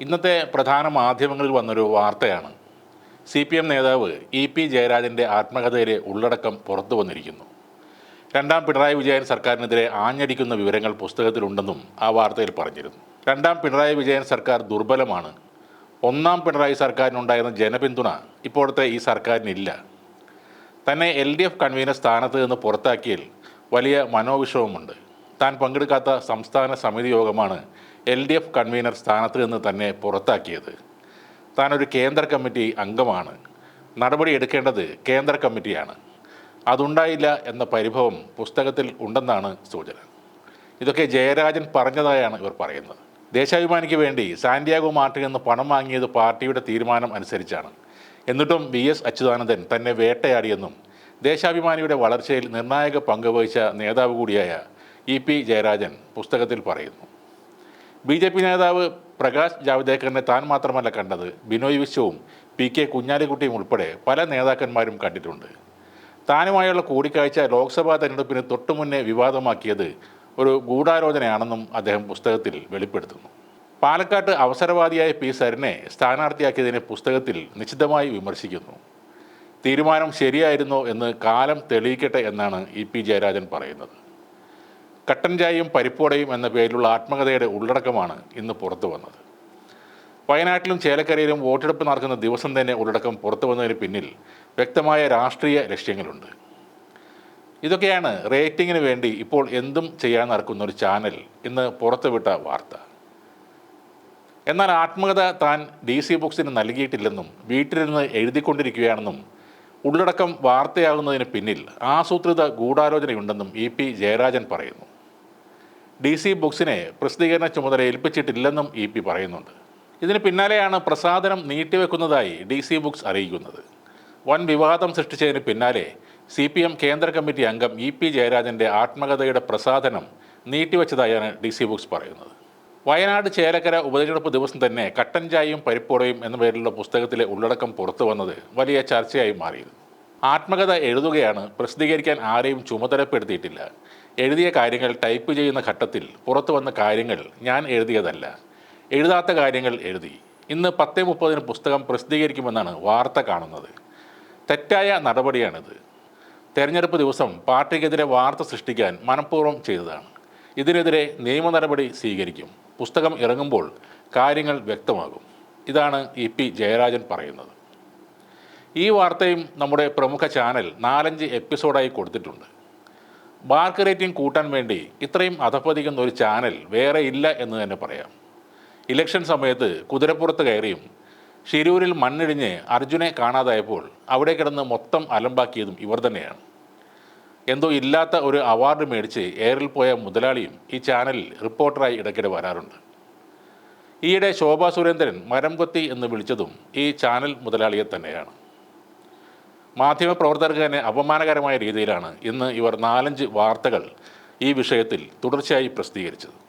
ഇന്നത്തെ പ്രധാന മാധ്യമങ്ങളിൽ വന്നൊരു വാർത്തയാണ്. സി പി എം നേതാവ് ഇ പി ജയരാജന്റെ ആത്മകഥയിലെ ഉള്ളടക്കം പുറത്തു വന്നിരിക്കുന്നു. രണ്ടാം പിണറായി വിജയൻ സർക്കാരിനെതിരെ ആഞ്ഞടിക്കുന്ന വിവരങ്ങൾ പുസ്തകത്തിലുണ്ടെന്നും ആ വാർത്തയിൽ പറഞ്ഞിരുന്നു. രണ്ടാം പിണറായി വിജയൻ സർക്കാർ ദുർബലമാണ്. ഒന്നാം പിണറായി സർക്കാരിനുണ്ടായിരുന്ന ജനപിന്തുണ ഇപ്പോഴത്തെ ഈ സർക്കാരിനില്ല. തന്നെ എൽ ഡി എഫ് കൺവീനർ സ്ഥാനത്ത് നിന്ന് പുറത്താക്കിയതിൽ വലിയ മനോവിഷമമുണ്ട്. താൻ പങ്കെടുക്കാത്ത സംസ്ഥാന സമിതി യോഗമാണ് എൽ ഡി എഫ് കൺവീനർ സ്ഥാനത്ത് നിന്ന് തന്നെ പുറത്താക്കിയത്. താനൊരു കേന്ദ്ര കമ്മിറ്റി അംഗമാണ്. നടപടി എടുക്കേണ്ടത് കേന്ദ്ര കമ്മിറ്റിയാണ്. അതുണ്ടായില്ല എന്ന പരിഭവം പുസ്തകത്തിൽ ഉണ്ടെന്നാണ് സൂചന. ഇതൊക്കെ ജയരാജൻ പറഞ്ഞതായാണ് ഇവർ പറയുന്നത്. ദേശാഭിമാനിക്ക് വേണ്ടി സാന്റിയാഗോ മാർട്ടിൽ നിന്ന് പണം വാങ്ങിയത് പാർട്ടിയുടെ തീരുമാനം അനുസരിച്ചാണ്. എന്നിട്ടും വി എസ് അച്യുതാനന്ദൻ തന്നെ വേട്ടയാടിയെന്നും ദേശാഭിമാനിയുടെ വളർച്ചയിൽ നിർണായക പങ്ക് വഹിച്ച നേതാവ് കൂടിയായ ഇ പി ജയരാജൻ പുസ്തകത്തിൽ പറയുന്നു. ബി ജെ പി നേതാവ് പ്രകാശ് ജാവ്ദേക്കറിനെ താൻ മാത്രമല്ല കണ്ടത് ബിനോയ് വിശ്വവും പി കെ കുഞ്ഞാലിക്കുട്ടിയും ഉൾപ്പെടെ പല നേതാക്കന്മാരും കണ്ടിട്ടുണ്ട്. താനുമായുള്ള കൂടിക്കാഴ്ച ലോക്സഭാ തെരഞ്ഞെടുപ്പിന് തൊട്ടുമുന്നേ വിവാദമാക്കിയത് ഒരു ഗൂഢാലോചനയാണെന്നും അദ്ദേഹം പുസ്തകത്തിൽ വെളിപ്പെടുത്തുന്നു. പാലക്കാട്ട് അവസരവാദിയായ പി സരനെ സ്ഥാനാർത്ഥിയാക്കിയതിനെ പുസ്തകത്തിൽ നിശിതമായി വിമർശിക്കുന്നു. തീരുമാനം ശരിയായിരുന്നോ എന്ന് കാലം തെളിയിക്കട്ടെ എന്നാണ് ഇ പി ജയരാജൻ പറയുന്നത്. കട്ടൻ ചായയും പരിപ്പോടയും എന്ന പേരിലുള്ള ആത്മകഥയുടെ ഉള്ളടക്കമാണ് ഇന്ന് പുറത്തു വന്നത്. വയനാട്ടിലും ചേലക്കരയിലും വോട്ടെടുപ്പ് നടക്കുന്ന ദിവസം തന്നെ ഉള്ളടക്കം പുറത്തു വന്നതിന് പിന്നിൽ വ്യക്തമായ രാഷ്ട്രീയ ലക്ഷ്യങ്ങളുണ്ട്. ഇതൊക്കെയാണ് റേറ്റിംഗിന് വേണ്ടി ഇപ്പോൾ എന്തും ചെയ്യാൻ നടക്കുന്ന ഒരു ചാനൽ ഇന്ന് പുറത്തുവിട്ട വാർത്ത. എന്നാൽ ആത്മകഥ താൻ ഡി സി ബുക്സിന് നൽകിയിട്ടില്ലെന്നും വീട്ടിലിരുന്ന് എഴുതിക്കൊണ്ടിരിക്കുകയാണെന്നും ഉള്ളടക്കം വാർത്തയാകുന്നതിന് പിന്നിൽ ആസൂത്രിത ഗൂഢാലോചനയുണ്ടെന്നും ഇ പി ജയരാജൻ പറയുന്നു. ഡി സി ബുക്സിനെ പ്രസിദ്ധീകരണ ചുമതല ഏൽപ്പിച്ചിട്ടില്ലെന്നും ഇ പി പറയുന്നുണ്ട്. ഇതിന് പിന്നാലെയാണ് പ്രസാദനം നീട്ടിവെക്കുന്നതായി ഡി സി ബുക്സ് അറിയിക്കുന്നത്. വൻ വിവാദം സൃഷ്ടിച്ചതിന് പിന്നാലെ സി പി എം കേന്ദ്ര കമ്മിറ്റി അംഗം ഇ പി ജയരാജന്റെ ആത്മകഥയുടെ പ്രസാദനം നീട്ടിവെച്ചതായാണ് ഡി സി ബുക്സ് പറയുന്നത്. വയനാട് ചേലക്കര ഉപതെരഞ്ഞെടുപ്പ് ദിവസം തന്നെ കട്ടൻ ചായയും എന്ന പേരിലുള്ള പുസ്തകത്തിലെ ഉള്ളടക്കം പുറത്തു വന്നത് വലിയ ചർച്ചയായി മാറിയിരുന്നു. ആത്മകഥ എഴുതുകയാണ് പ്രസിദ്ധീകരിക്കാൻ ആരെയും ചുമതലപ്പെടുത്തിയിട്ടില്ല. എഴുതിയ കാര്യങ്ങൾ ടൈപ്പ് ചെയ്യുന്ന ഘട്ടത്തിൽ പുറത്തു വന്ന കാര്യങ്ങൾ ഞാൻ എഴുതിയതല്ല. എഴുതാത്ത കാര്യങ്ങൾ എഴുതി. ഇന്ന് പത്തേ മുപ്പതിന് പുസ്തകം പ്രസിദ്ധീകരിക്കുമെന്നാണ് വാർത്ത കാണുന്നത്. തെറ്റായ നടപടിയാണിത്. തെരഞ്ഞെടുപ്പ് ദിവസം പാർട്ടിക്കെതിരെ വാർത്ത സൃഷ്ടിക്കാൻ മനഃപൂർവം ചെയ്തതാണ്. ഇതിനെതിരെ നിയമ നടപടി സ്വീകരിക്കും. പുസ്തകം ഇറങ്ങുമ്പോൾ കാര്യങ്ങൾ വ്യക്തമാകും. ഇതാണ് ഇ പി ജയരാജൻ പറയുന്നത്. ഈ വാർത്തയും നമ്മുടെ പ്രമുഖ ചാനൽ നാലഞ്ച് എപ്പിസോഡായി കൊടുത്തിട്ടുണ്ട്. മാർക്ക് റേറ്റിംഗ് കൂട്ടാൻ വേണ്ടി ഇത്രയും അധപ്പതിക്കുന്ന ഒരു ചാനൽ വേറെ ഇല്ല എന്ന് തന്നെ പറയാം. ഇലക്ഷൻ സമയത്ത് കുതിരപ്പുറത്ത് കയറിയും ഷിരൂരിൽ മണ്ണിടിഞ്ഞ് അർജുനെ കാണാതായപ്പോൾ അവിടെ കിടന്ന് മൊത്തം അലമ്പാക്കിയതും ഇവർ തന്നെയാണ്. എന്തോ ഇല്ലാത്ത ഒരു അവാർഡ് മേടിച്ച് എയറിൽ പോയ മുതലാളിയും ഈ ചാനലിൽ റിപ്പോർട്ടറായി ഇടയ്ക്കിടെ വരാറുണ്ട്. ഈയിടെ ശോഭാ സുരേന്ദ്രൻ മരം കൊത്തി എന്ന് വിളിച്ചതും ഈ ചാനൽ മുതലാളിയെ തന്നെയാണ്. മാധ്യമപ്രവർത്തകർക്ക് തന്നെ അപമാനകരമായ രീതിയിലാണ് ഇന്ന് ഇവർ നാലഞ്ച് വാർത്തകൾ ഈ വിഷയത്തിൽ തുടർച്ചയായി പ്രസിദ്ധീകരിച്ചത്.